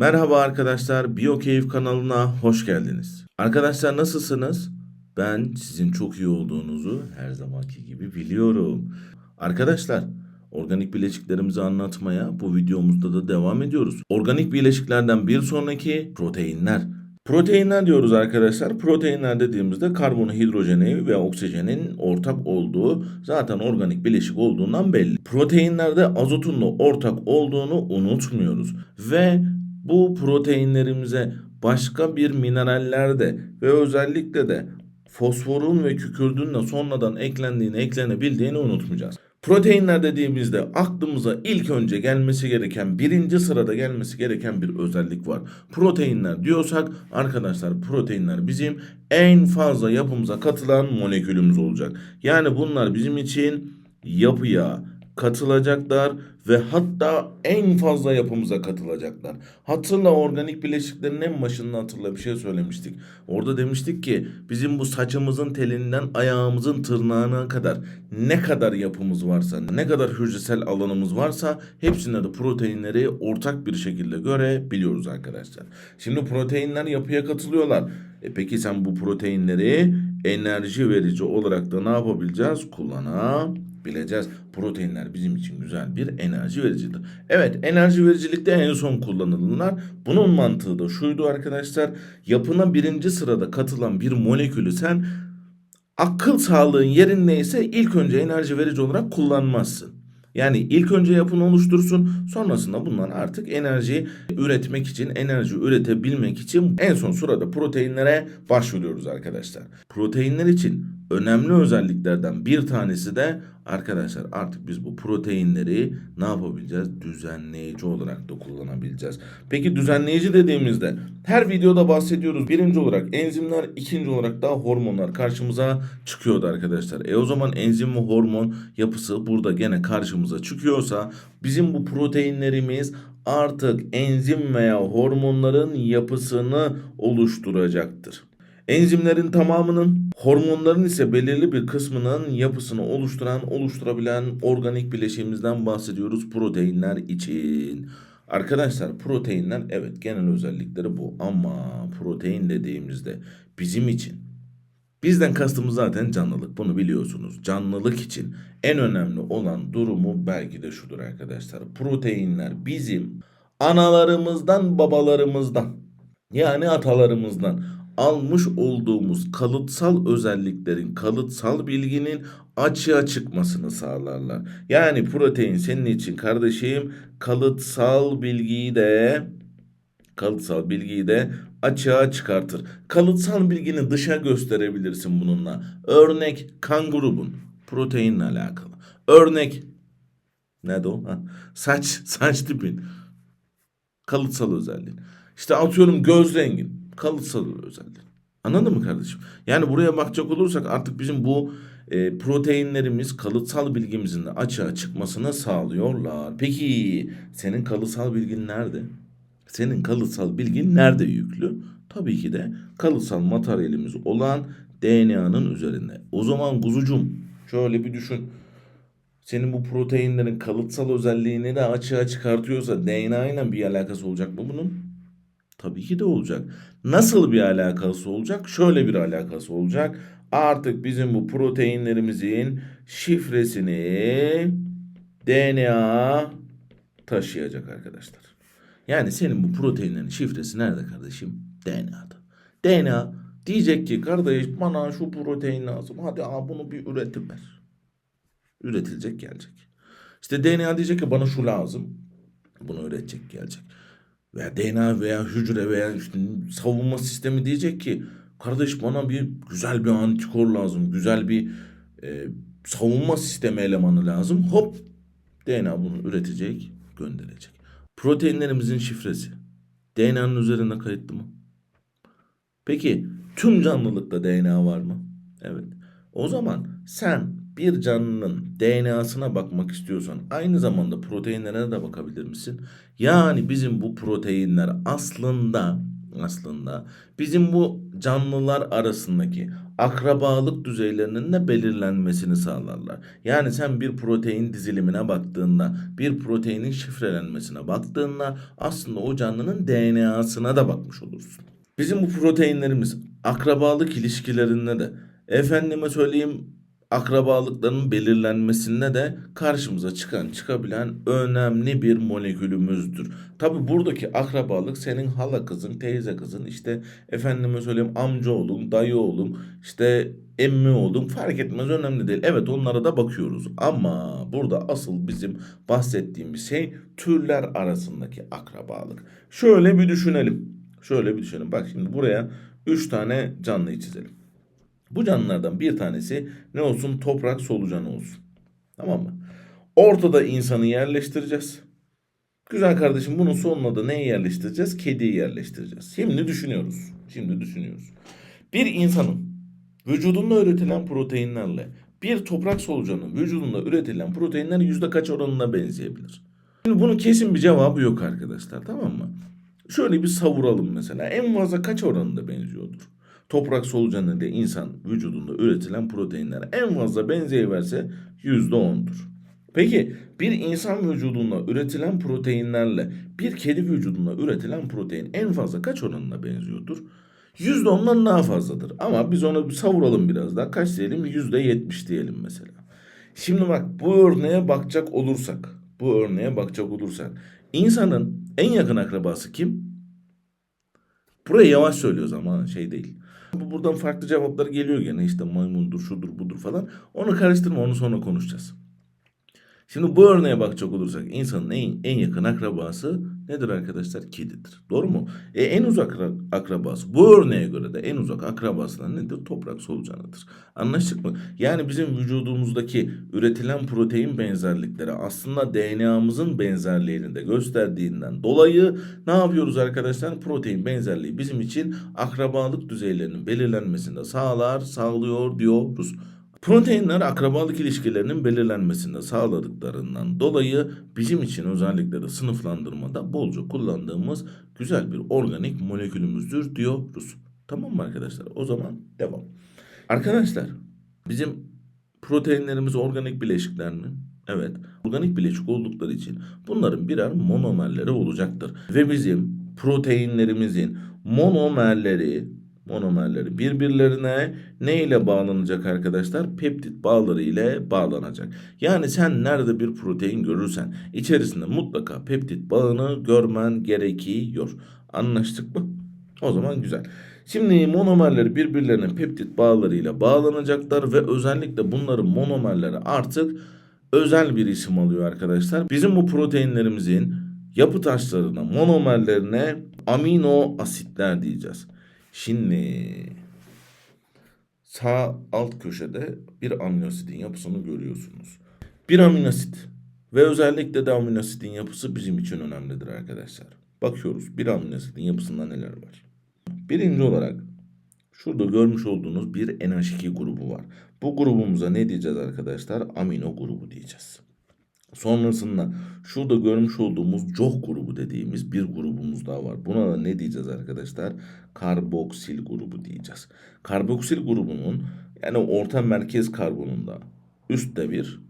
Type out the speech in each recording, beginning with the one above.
Merhaba arkadaşlar, BioKeyif kanalına hoş geldiniz. Arkadaşlar nasılsınız? Ben sizin çok iyi olduğunuzu her zamanki gibi biliyorum. Arkadaşlar, organik bileşiklerimizi anlatmaya bu videomuzda da devam ediyoruz. Organik bileşiklerden bir sonraki proteinler. Proteinler diyoruz arkadaşlar. Proteinler dediğimizde karbonu, hidrojeni ve oksijenin ortak olduğu zaten organik bileşik olduğundan belli. Proteinlerde azotun da ortak olduğunu unutmuyoruz. Ve bu proteinlerimize başka bir mineraller de ve özellikle de fosforun ve kükürdün de sonradan eklendiğini, eklenebildiğini unutmayacağız. Proteinler dediğimizde aklımıza ilk önce gelmesi gereken, birinci sırada gelmesi gereken bir özellik var. Proteinler diyorsak arkadaşlar proteinler bizim en fazla yapımıza katılan molekülümüz olacak. Yani bunlar bizim için yapıya katılacaklar ve hatta en fazla yapımıza katılacaklar. Hatırla organik bileşiklerin en başında hatırla bir şey söylemiştik. Orada demiştik ki bizim bu saçımızın telinden ayağımızın tırnağına kadar ne kadar yapımız varsa, ne kadar hücresel alanımız varsa hepsinde de proteinleri ortak bir şekilde görebiliyoruz arkadaşlar. Şimdi proteinler yapıya katılıyorlar. E peki sen bu proteinleri enerji verici olarak da ne yapabileceğiz? Kullanabileceğiz. Proteinler bizim için güzel bir enerji vericidir. Evet enerji vericilikte en son kullanılırlar. Bunun mantığı da şuydu arkadaşlar. Yapına birinci sırada katılan bir molekülü sen akıl sağlığın yerindeyse ilk önce enerji verici olarak kullanmazsın. Yani ilk önce yapını oluştursun sonrasında bundan artık enerji üretmek için enerji üretebilmek için en son sırada proteinlere başvuruyoruz arkadaşlar. Proteinler için önemli özelliklerden bir tanesi de arkadaşlar artık biz bu proteinleri ne yapabileceğiz? Düzenleyici olarak da kullanabileceğiz. Peki düzenleyici dediğimizde her videoda bahsediyoruz. Birinci olarak enzimler, ikinci olarak da hormonlar karşımıza çıkıyordu arkadaşlar. E o zaman enzim ve hormon yapısı burada gene karşımıza çıkıyorsa bizim bu proteinlerimiz artık enzim veya hormonların yapısını oluşturacaktır. Enzimlerin tamamının, hormonların ise belirli bir kısmının yapısını oluşturan, oluşturabilen organik bileşiğimizden bahsediyoruz proteinler için. Arkadaşlar proteinler evet genel özellikleri bu ama protein dediğimizde bizim için Bizden kastımız zaten canlılık. Bunu biliyorsunuz. Canlılık için en önemli olan durumu belki de şudur arkadaşlar. Proteinler bizim analarımızdan, babalarımızdan yani atalarımızdan almış olduğumuz kalıtsal özelliklerin, kalıtsal bilginin açığa çıkmasını sağlarlar. Yani protein senin için kardeşim kalıtsal bilgiyi de kalıtsal bilgiyi de açığa çıkartır. Kalıtsal bilgini dışa gösterebilirsin bununla. Örnek kan grubun proteinle alakalı. Örnek ne de o? Ha, saç saç tipin kalıtsal özelliğin. İşte atıyorum göz rengin kalıtsal özelliğin. Anladın mı kardeşim? Yani buraya bakacak olursak artık bizim bu e, proteinlerimiz kalıtsal bilgimizin de açığa çıkmasını sağlıyorlar. Peki senin kalıtsal bilgin nerede? Senin kalıtsal bilgin nerede yüklü? Tabii ki de kalıtsal materyalimiz olan DNA'nın üzerinde. O zaman kuzucum şöyle bir düşün. Senin bu proteinlerin kalıtsal özelliğini de açığa çıkartıyorsa DNA ile bir alakası olacak mı bunun? Tabii ki de olacak. Nasıl bir alakası olacak? Şöyle bir alakası olacak. Artık bizim bu proteinlerimizin şifresini DNA taşıyacak arkadaşlar. Yani senin bu proteinlerin şifresi nerede kardeşim? DNA'da. DNA diyecek ki kardeş bana şu protein lazım. Hadi aa, bunu bir üretiver. Üretilecek gelecek. İşte DNA diyecek ki bana şu lazım. Bunu üretecek gelecek. Veya DNA veya hücre veya işte savunma sistemi diyecek ki kardeş bana bir güzel bir antikor lazım. Güzel bir e, savunma sistemi elemanı lazım. Hop DNA bunu üretecek gönderecek. Proteinlerimizin şifresi DNA'nın üzerinde kayıtlı mı? Peki tüm canlılıkta DNA var mı? Evet. O zaman sen bir canlının DNA'sına bakmak istiyorsan aynı zamanda proteinlerine de bakabilir misin? Yani bizim bu proteinler aslında aslında bizim bu canlılar arasındaki akrabalık düzeylerinin de belirlenmesini sağlarlar. Yani sen bir protein dizilimine baktığında, bir proteinin şifrelenmesine baktığında aslında o canlının DNA'sına da bakmış olursun. Bizim bu proteinlerimiz akrabalık ilişkilerinde de efendime söyleyeyim akrabalıkların belirlenmesinde de karşımıza çıkan çıkabilen önemli bir molekülümüzdür. Tabi buradaki akrabalık senin hala kızın, teyze kızın, işte efendime söyleyeyim amca oğlum, dayı oğlum, işte emmi oğlum fark etmez önemli değil. Evet onlara da bakıyoruz ama burada asıl bizim bahsettiğimiz şey türler arasındaki akrabalık. Şöyle bir düşünelim. Şöyle bir düşünelim. Bak şimdi buraya 3 tane canlıyı çizelim. Bu canlılardan bir tanesi ne olsun? Toprak solucanı olsun. Tamam mı? Ortada insanı yerleştireceğiz. Güzel kardeşim bunun sonuna da neyi yerleştireceğiz? Kediyi yerleştireceğiz. Şimdi düşünüyoruz. Şimdi düşünüyoruz. Bir insanın vücudunda üretilen proteinlerle bir toprak solucanın vücudunda üretilen proteinler yüzde kaç oranına benzeyebilir? Şimdi bunun kesin bir cevabı yok arkadaşlar tamam mı? Şöyle bir savuralım mesela. En fazla kaç oranında benziyordur? Toprak solucanı ile insan vücudunda üretilen proteinler en fazla benzeyiverse yüzde ondur. Peki bir insan vücudunda üretilen proteinlerle bir kedi vücudunda üretilen protein en fazla kaç oranına benziyordur? Yüzde ondan daha fazladır. Ama biz onu bir savuralım biraz daha. Kaç diyelim? Yüzde yetmiş diyelim mesela. Şimdi bak bu örneğe bakacak olursak, bu örneğe bakacak olursak, insanın en yakın akrabası kim? Buraya yavaş söylüyoruz ama şey değil. Bu buradan farklı cevaplar geliyor gene işte maymundur, şudur, budur falan. Onu karıştırma, onu sonra konuşacağız. Şimdi bu örneğe bakacak olursak insanın en, en yakın akrabası nedir arkadaşlar? Kedidir. Doğru mu? E, en uzak ra- akrabası bu örneğe göre de en uzak akrabası nedir? Toprak solucanıdır. Anlaştık mı? Yani bizim vücudumuzdaki üretilen protein benzerlikleri aslında DNA'mızın benzerliğini de gösterdiğinden dolayı ne yapıyoruz arkadaşlar? Protein benzerliği bizim için akrabalık düzeylerinin belirlenmesinde sağlar, sağlıyor diyoruz. Proteinler akrabalık ilişkilerinin belirlenmesinde sağladıklarından dolayı bizim için özellikle de sınıflandırmada bolca kullandığımız güzel bir organik molekülümüzdür diyoruz. Tamam mı arkadaşlar? O zaman devam. Arkadaşlar bizim proteinlerimiz organik bileşikler mi? Evet. Organik bileşik oldukları için bunların birer monomerleri olacaktır. Ve bizim proteinlerimizin monomerleri monomerleri birbirlerine ne ile bağlanacak arkadaşlar? Peptit bağları ile bağlanacak. Yani sen nerede bir protein görürsen içerisinde mutlaka peptit bağını görmen gerekiyor. Anlaştık mı? O zaman güzel. Şimdi monomerleri birbirlerine peptit bağlarıyla bağlanacaklar ve özellikle bunların monomerleri artık özel bir isim alıyor arkadaşlar. Bizim bu proteinlerimizin yapı taşlarına, monomerlerine amino asitler diyeceğiz. Şimdi sağ alt köşede bir aminoasidin yapısını görüyorsunuz. Bir aminoasit ve özellikle de aminoasidin yapısı bizim için önemlidir arkadaşlar. Bakıyoruz bir aminoasidin yapısında neler var. Birinci olarak şurada görmüş olduğunuz bir NH2 grubu var. Bu grubumuza ne diyeceğiz arkadaşlar? Amino grubu diyeceğiz. Sonrasında şurada görmüş olduğumuz COH grubu dediğimiz bir grubumuz daha var. Buna da ne diyeceğiz arkadaşlar? Karboksil grubu diyeceğiz. Karboksil grubunun yani orta merkez karbonunda üstte bir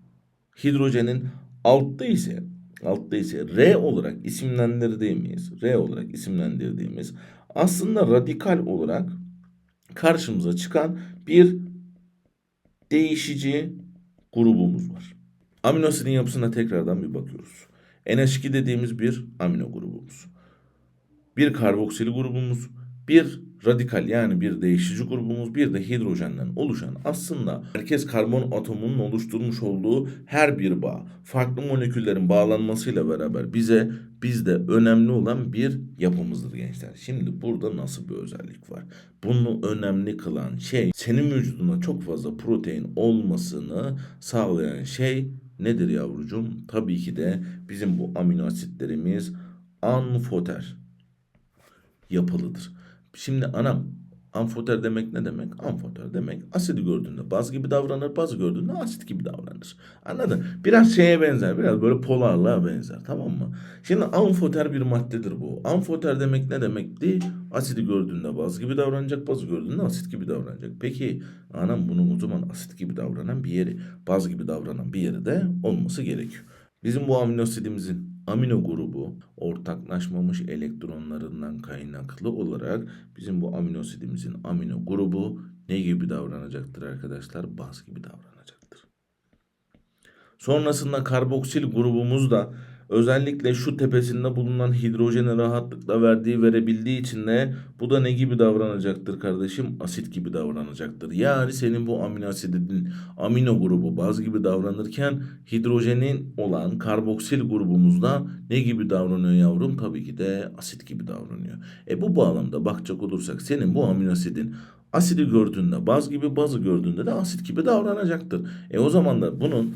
hidrojenin altta ise altta ise R olarak isimlendirdiğimiz R olarak isimlendirdiğimiz aslında radikal olarak karşımıza çıkan bir değişici grubumuz var. Amino yapısına tekrardan bir bakıyoruz. NH2 dediğimiz bir amino grubumuz. Bir karboksil grubumuz, bir radikal yani bir değişici grubumuz, bir de hidrojenden oluşan aslında merkez karbon atomunun oluşturmuş olduğu her bir bağ, farklı moleküllerin bağlanmasıyla beraber bize bizde önemli olan bir yapımızdır gençler. Şimdi burada nasıl bir özellik var? Bunu önemli kılan şey senin vücuduna çok fazla protein olmasını sağlayan şey nedir yavrucuğum? Tabii ki de bizim bu amino asitlerimiz anfoter yapılıdır. Şimdi anam Amfoter demek ne demek? Amfoter demek asidi gördüğünde baz gibi davranır, bazı gördüğünde asit gibi davranır. Anladın? Biraz şeye benzer, biraz böyle polarlığa benzer tamam mı? Şimdi amfoter bir maddedir bu. Amfoter demek ne demekti? Asidi gördüğünde baz gibi davranacak, bazı gördüğünde asit gibi davranacak. Peki anam bunun o zaman asit gibi davranan bir yeri, baz gibi davranan bir yeri de olması gerekiyor. Bizim bu amino asidimizin amino grubu ortaklaşmamış elektronlarından kaynaklı olarak bizim bu amino asidimizin amino grubu ne gibi davranacaktır arkadaşlar? Baz gibi davranacaktır. Sonrasında karboksil grubumuz da özellikle şu tepesinde bulunan hidrojeni rahatlıkla verdiği verebildiği için de bu da ne gibi davranacaktır kardeşim? Asit gibi davranacaktır. Yani senin bu amino asidin amino grubu baz gibi davranırken hidrojenin olan karboksil grubumuzda ne gibi davranıyor yavrum? Tabii ki de asit gibi davranıyor. E bu bağlamda bakacak olursak senin bu amino asidin asidi gördüğünde baz gibi bazı gördüğünde de asit gibi davranacaktır. E o zaman da bunun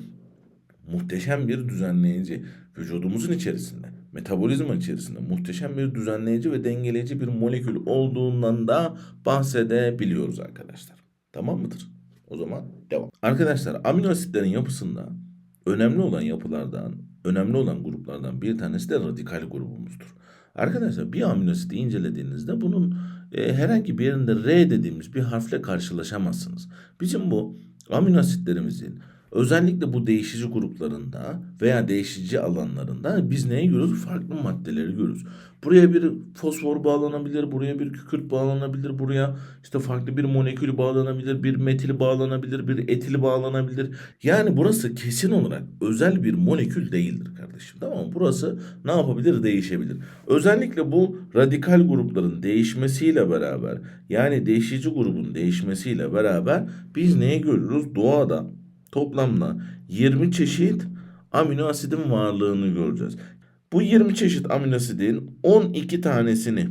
muhteşem bir düzenleyici vücudumuzun içerisinde, metabolizma içerisinde muhteşem bir düzenleyici ve dengeleyici bir molekül olduğundan da bahsedebiliyoruz arkadaşlar. Tamam mıdır? O zaman devam. Arkadaşlar amino asitlerin yapısında önemli olan yapılardan, önemli olan gruplardan bir tanesi de radikal grubumuzdur. Arkadaşlar bir amino asidi incelediğinizde bunun e, herhangi bir yerinde R dediğimiz bir harfle karşılaşamazsınız. Bizim bu amino asitlerimizin Özellikle bu değişici gruplarında veya değişici alanlarında biz neyi görürüz? Farklı maddeleri görürüz. Buraya bir fosfor bağlanabilir, buraya bir kükürt bağlanabilir, buraya işte farklı bir molekül bağlanabilir, bir metil bağlanabilir, bir etil bağlanabilir. Yani burası kesin olarak özel bir molekül değildir kardeşim. Tamam mı? Burası ne yapabilir? Değişebilir. Özellikle bu radikal grupların değişmesiyle beraber yani değişici grubun değişmesiyle beraber biz neyi görürüz? Doğada toplamda 20 çeşit amino asidin varlığını göreceğiz. Bu 20 çeşit amino asidin 12 tanesini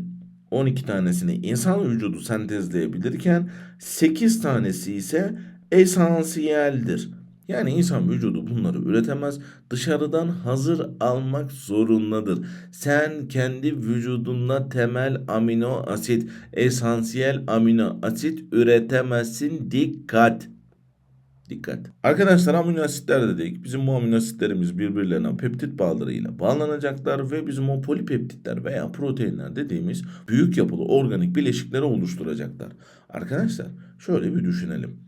12 tanesini insan vücudu sentezleyebilirken 8 tanesi ise esansiyeldir. Yani insan vücudu bunları üretemez. Dışarıdan hazır almak zorundadır. Sen kendi vücudunda temel amino asit, esansiyel amino asit üretemezsin. Dikkat. Dikkat. Arkadaşlar amino asitler dedik. Bizim bu amino asitlerimiz birbirlerine peptit bağlarıyla bağlanacaklar ve bizim o polipeptitler veya proteinler dediğimiz büyük yapılı organik bileşikleri oluşturacaklar. Arkadaşlar şöyle bir düşünelim.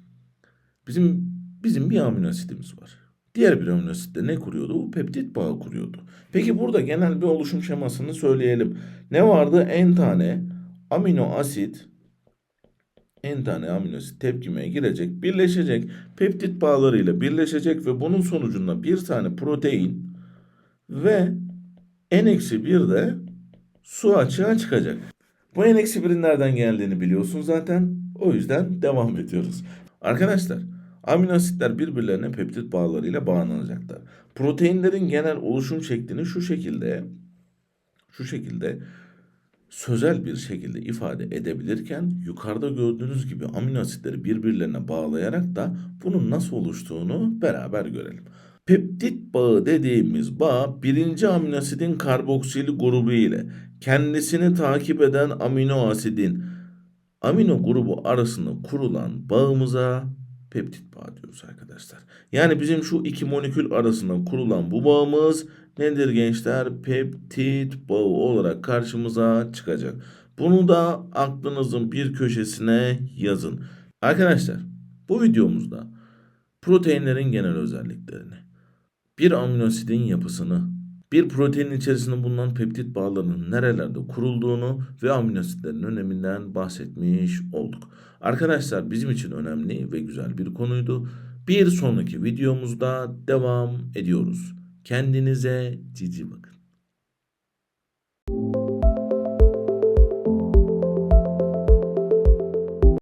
Bizim bizim bir amino asitimiz var. Diğer bir amino asitte ne kuruyordu? Bu peptit bağı kuruyordu. Peki burada genel bir oluşum şemasını söyleyelim. Ne vardı? En tane amino asit en tane amino asit tepkimeye girecek, birleşecek, peptit bağlarıyla birleşecek ve bunun sonucunda bir tane protein ve n-1 de su açığa çıkacak. Bu n-1'in nereden geldiğini biliyorsun zaten. O yüzden devam ediyoruz. Arkadaşlar amino asitler birbirlerine peptit bağlarıyla bağlanacaklar. Proteinlerin genel oluşum şeklini şu şekilde şu şekilde sözel bir şekilde ifade edebilirken yukarıda gördüğünüz gibi amino asitleri birbirlerine bağlayarak da bunun nasıl oluştuğunu beraber görelim. Peptit bağı dediğimiz bağ birinci amino asidin karboksil grubu ile kendisini takip eden amino asidin amino grubu arasında kurulan bağımıza peptit bağı diyoruz arkadaşlar. Yani bizim şu iki molekül arasında kurulan bu bağımız nedir gençler? Peptit bağı olarak karşımıza çıkacak. Bunu da aklınızın bir köşesine yazın. Arkadaşlar bu videomuzda proteinlerin genel özelliklerini, bir amino asidin yapısını, bir proteinin içerisinde bulunan peptit bağlarının nerelerde kurulduğunu ve amino asitlerin öneminden bahsetmiş olduk. Arkadaşlar bizim için önemli ve güzel bir konuydu. Bir sonraki videomuzda devam ediyoruz. Kendinize cici bakın.